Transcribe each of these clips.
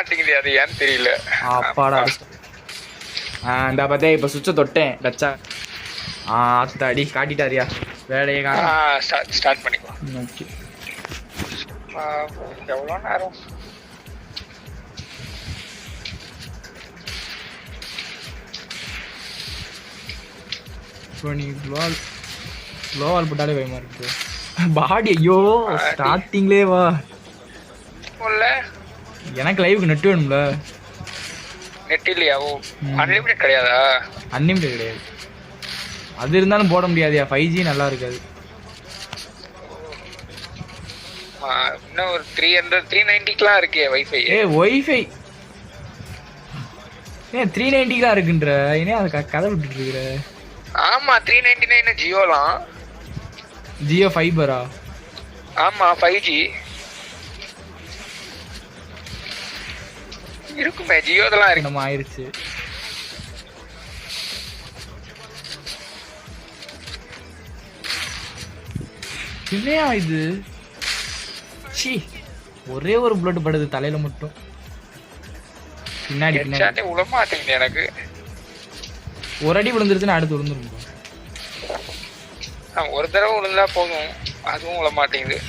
மாட்டேங்குது அது ஏன்னு தெரியல. அப்பாடா. இந்த பார்த்தே இப்போ சுவிட்சை தொட்டேன் டச்சா ஆ அத்தாடி காட்டிட்டாரியா. வேலையை காட்ட ஸ்டார்ட் பண்ணிக்கோ ஓகே. ஆ, எவ்வளோ நேரம்? ப்ரோ நீ க்ளோவால் க்ளோவால் போட்டாலே பயமா இருக்கு. பாடி ஐயோ ஸ்டார்டிங்லேயே வா. எனக்கு லைவுக்கு நெட் வேணும்ல. நெட் இல்லையா? ஓ அன்லிமிட்டட் கிடையாதா? அன்லிமிட்டட் கிடையாது. அது இருந்தாலும் போட முடியாதுயா? ஃபைவ் ஜி நல்லா இருக்காது. இன்னும் ஒரு த்ரீ ஹண்ட்ரட் த்ரீ நைன்டிக்குலாம் இருக்கே வைஃபை ஏ ஒய்ஃபை ஏன் த்ரீ நைன்ட்டிலாம் இருக்குன்ற. ஏனே அதை க- கதை விட்டுட்டு இருக்கிற? ஆமா த்ரீ நைன்டி நைன் ஜியோலாம். ஜியோ ஃபைபரா ஆமா ஃபைவ் ஜி இருக்குமே ஜியோதெல்லாம் இருக்கு. நம்ம ஆயிருச்சு. இல்லையா இது? சி ஒரே ஒரு புல்லட் படுது தலையில மட்டும். பின்னாடி பின்னாடி. விட மாட்டேங்குது எனக்கு. ஒரு அடி விழுந்துருச்சுன்னா அடுத்து விழுந்துரும்? ஆ, ஒரு தடவை விழுந்தா போதும். அதுவும் விட மாட்டேங்குது.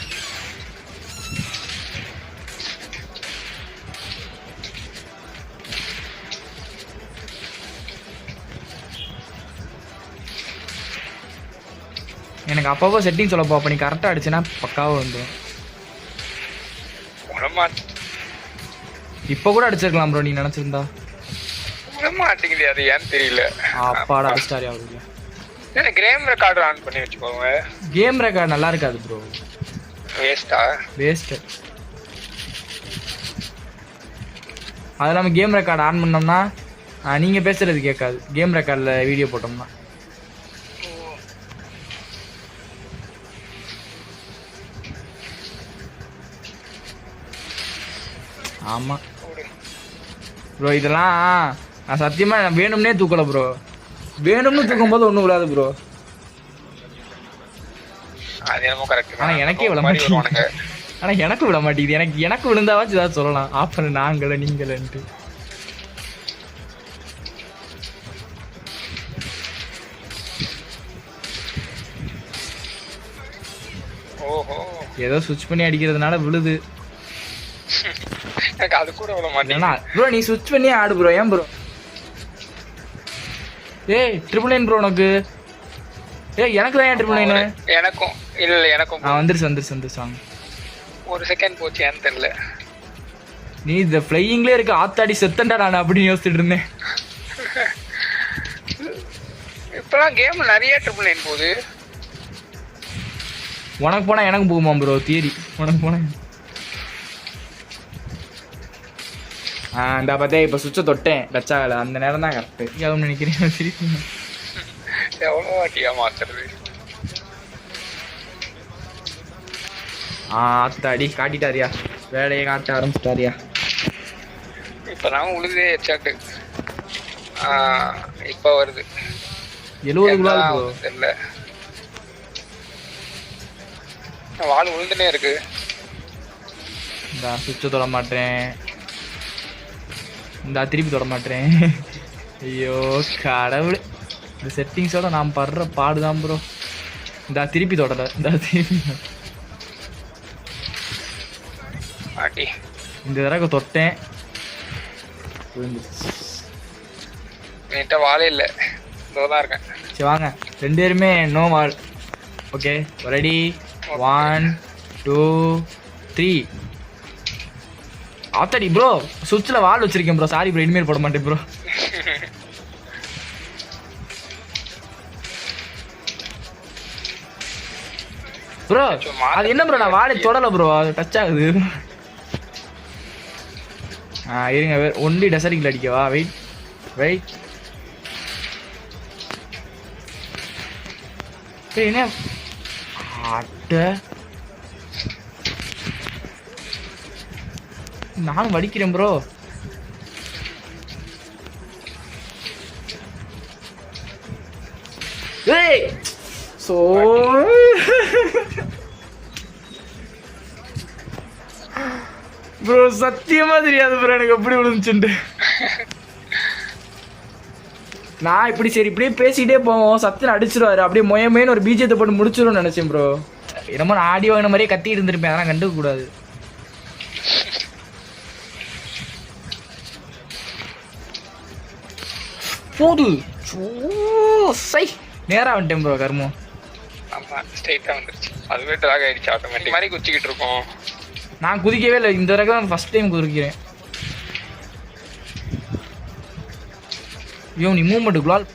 எனக்கு அப்பப்போ செட்டிங் சொல்லப்போ அப்போ நீ கரெக்டாக அடிச்சுன்னா பக்காவாக வந்துடும் இப்போ கூட அடிச்சிருக்கலாம் ப்ரோ நீ நினச்சிருந்தா. மாட்டேங்குது அது ஏன்னு தெரியல. அப்பாடா அடிச்சிட்டாரி அவருக்கு என்ன கேம் ஆன் பண்ணி வச்சுக்கோங்க கேம் ரெக்கார்ட் நல்லா இருக்காது ப்ரோ வேஸ்டா வேஸ்ட்டு அது இல்லாமல் கேம் ரெக்கார்ட் ஆன் பண்ணோம்னா நீங்கள் பேசுறது கேட்காது. கேம் ரெக்கார்டில் வீடியோ போட்டோம்னா. ஆமாம் ப்ரோ இதெல்லாம் நான் சத்தியமாக நான் வேணும்னே தூக்கல ப்ரோ வேணும்னு தூக்கும்போது ஒன்றும் விடாது ப்ரோ அது என்னமோ கரெக்ட் ஆனா எனக்கே விட வருவானுங்க. ஆனால் எனக்கு விட மாட்டேங்குது. எனக்கு எனக்கு விழுந்தாவாச்சும் ஏதாவது சொல்லலாம். ஆஃப் பண்ணு நாங்கள நீங்களன்ட்டு. ஏதோ சுவிட்ச் பண்ணி அடிக்கிறதுனால விழுது. எனக்கு அது கூட விட இல்லைனா ப்ரோ நீ சுவிட்ச் பண்ணி ஆடு ப்ரோ ஏன் ப்ரோ ஏய் ட்ரிபிள் நைன் ப்ரோ உனக்கு. ஏய் எனக்கு தான் ஏன் ட்ரிபிள் நைனு எனக்கும். இல்ல இல்ல எனக்கும். ஆ வந்துருச்சு வந்துருச்சு வந்துருச்சு வாங்க. ஒரு செகண்ட் போச்சு ஏன்னு தெரியல. நீ இந்த ஃப்ளையிங்லேயே இருக்க ஆத்தாடி செத்தண்டா நான் அப்படின்னு யோசிச்சுட்டு இருந்தேன். இப்பெல்லாம் கேம் நிறைய ட்ரிபிள் நைன் போகுது. உனக்கு போனால் எனக்கு போகுமா ப்ரோ தியரி உனக்கு போனால் இந்த பார்த்தே இப்போ சுவிட்சை தொட்டேன். டச் ஆகலை அந்த நேரம் தான் கரெக்டு எவ்வளோ நினைக்கிறேன். திருப்பி. எவ்வளோ வாட்டியா மாத்துறது? ஆ ஆத்தாடி காட்டிட்டாரியா. வேலையை காட்ட ஆரம்பிச்சிட்டாரியா. இப்பதான் உழுதே ஹெட்ஷாட்டு இப்போ வருது. வருது தெரியல. வால் விழுந்துனே இருக்கு. இந்த சுவிட்சை தொட மாட்டேன். இந்த திருப்பி தொட மாட்டேன் ஐயோ கடவுள். இந்த செட்டிங்ஸோட நான் படுற பாடுதான் ப்ரோ இந்த திருப்பி தொடல. இந்த திருப்பி. இந்த தடவை தொட்டேன். என்கிட்ட வாழே இல்லை. இதோ தான் இருக்கேன். சரி வாங்க. ரெண்டு பேருமே no wall okay ready one two three ஆத்தாடி ப்ரோ சுவிட்சில் வால் வச்சிருக்கேன் ப்ரோ சாரி ப்ரோ இனிமேல் போட மாட்டேன் ப்ரோ ப்ரோ அது என்ன ப்ரோ நான் வாழை தொடல ப்ரோ அது டச் ஆகுது. ஆ இருங்க ஒன்லி டெசரிக்கில் அடிக்கவா? வெயிட் வெயிட் என்ன? அட்ட நானும் வடிக்கிறேன் ப்ரோ ஏய்! சோ ப்ரோ சத்தியமா தெரியாது ப்ரோ எனக்கு எப்படி விழுந்துச்சுட்டு நான் இப்படி சரி இப்படியே பேசிக்கிட்டே போவோம். சத்தியம் அடிச்சிருவாரு. அப்படியே மொயமேன்னு ஒரு பீஜத்தை போட்டு முடிச்சிரும்னு நினைச்சேன் ப்ரோ என்னமோ நான் ஆடி வாங்கின மாதிரியே கத்திட்டு இருந்திருப்பேன். அதெல்லாம் கண்டுக்க கூடாது போது. சை. நேரா வந்துட்டேன் ப்ரோ கர்மம் ஆமா ஸ்ட்ரைட்டா வந்துருச்சு. அதுவே ட்ராக் ஆட்டோமேட்டிக் மாதிரி குச்சிக்கிட்டு இருக்கோம். நான் குதிக்கவே இல்லை. இந்த வரைக்கும் தான் ஃபர்ஸ்ட் டைம் குதிக்கிறேன். ஐயோ நீ மூவ்மெண்ட் குலால்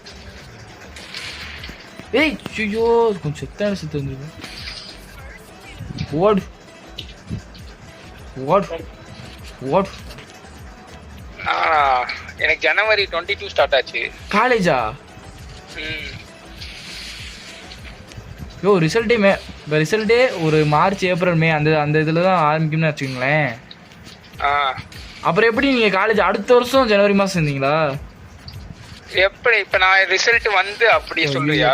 ஏய் ஐயோ கொஞ்சம் செத்தான செத்து வந்துருக்கு ஓடு. ஓடு. ஓடு. ஆனா எனக்கு ஜனவரி டுவெண்ட்டி டூ ஸ்டார்ட் ஆச்சு. காலேஜா? ம். ஐயோ ரிசல்ட்டே மே ரிசல்ட்டே ஒரு மார்ச் ஏப்ரல் மே அந்த அந்த இதில் தான் ஆரம்பிக்கும்னு வச்சுக்கோங்களேன். ஆ. அப்புறம் எப்படி நீங்கள் காலேஜ் அடுத்த வருஷம் ஜனவரி மாதம் இருந்தீங்களா எப்படி? இப்ப நான் ரிசல்ட் வந்து அப்படி சொல்றியா.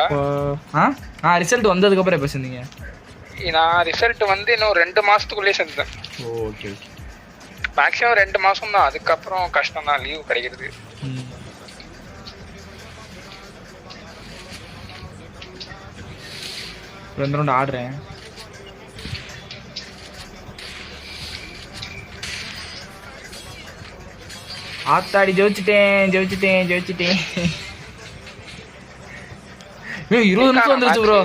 ஆ? ஆ ரிசல்ட் வந்ததுக்கப்புறம் எப்போ சேர்ந்தீங்க? நான் ரிசல்ட் வந்து இன்னும் ரெண்டு மாசத்துக்குள்ளே செஞ்சேன் ஓகே ஓகே மேக்ஸிமம் ரெண்டு மாசம் தான் அதுக்கப்புறம் கஷ்டம் தான் லீவ் கிடைக்கிறது. ரெண்டு ரவுண்ட் ஆடுறேன். ஆத்தாடி ஜெயிச்சிட்டேன் ஜெயிச்சிட்டேன் ஜெயிச்சிட்டேன். இருபது நிமிஷம் வந்துருச்சு ப்ரோ